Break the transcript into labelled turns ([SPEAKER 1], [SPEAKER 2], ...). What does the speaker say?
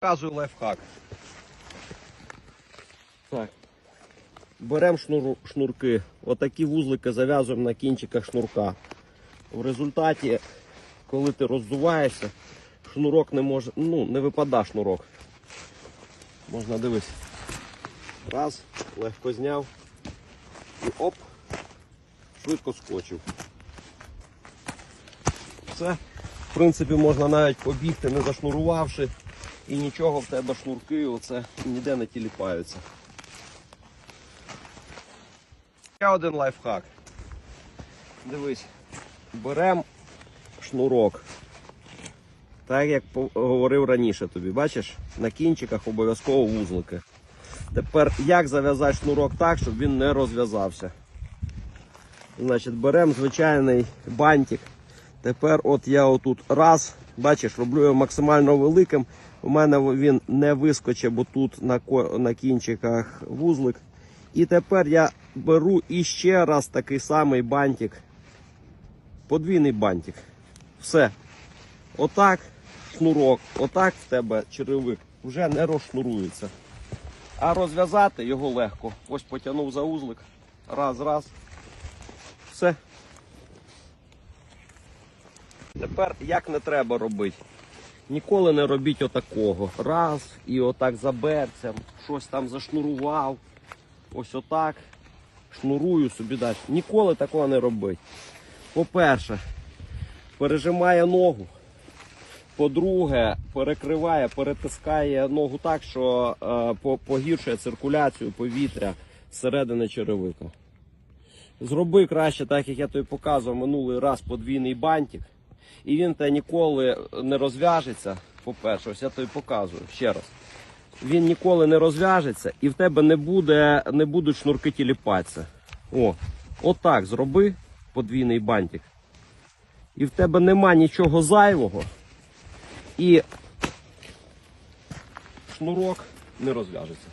[SPEAKER 1] Показую лайфхак. Так. Беремо шнур, шнурки. Отакі вузлики зав'язуємо на кінчиках шнурка. В результаті, коли ти роздуваєшся, шнурок не може, ну, не випада шнурок. Можна дивись. Раз, легко зняв. І оп, швидко скочив. Все. В принципі, можна навіть побігти, не зашнурувавши. І нічого в тебе шнурки оце ніде не тіліпаються. Ще один лайфхак. Дивись, беремо шнурок. Так як говорив раніше тобі, бачиш, на кінчиках обов'язково вузлики. Тепер як зав'язати шнурок так, щоб він не розв'язався? Значить, беремо звичайний бантик. Тепер от я отут раз, бачиш, роблю його максимально великим. У мене він не вискочить, бо тут на, на кінчиках вузлик. І тепер я беру іще раз такий самий бантик. Подвійний бантик. Все. Отак шнурок, отак в тебе черевик вже не розшнурується. А розв'язати його легко. Ось потягнув за узлик. Раз, раз. Все. Тепер як не треба робити. Ніколи не робіть отакого. Раз і отак за берцем, щось там зашнурував. Ось отак. Шнурую собі далі. Ніколи такого не робить. По-перше, пережимає ногу. По-друге, перекриває, перетискає ногу так, що е, по- погіршує циркуляцію повітря зсередини черевика. Зроби краще, так як я тобі показував минулий раз подвійний бантик. І він тебе ніколи не розв'яжеться. По-перше, ось я тобі показую ще раз. Він ніколи не розв'яжеться і в тебе не, буде, не будуть шнурки тіліпатися. О, отак зроби подвійний бантик. І в тебе нема нічого зайвого. І шнурок не розв'яжеться.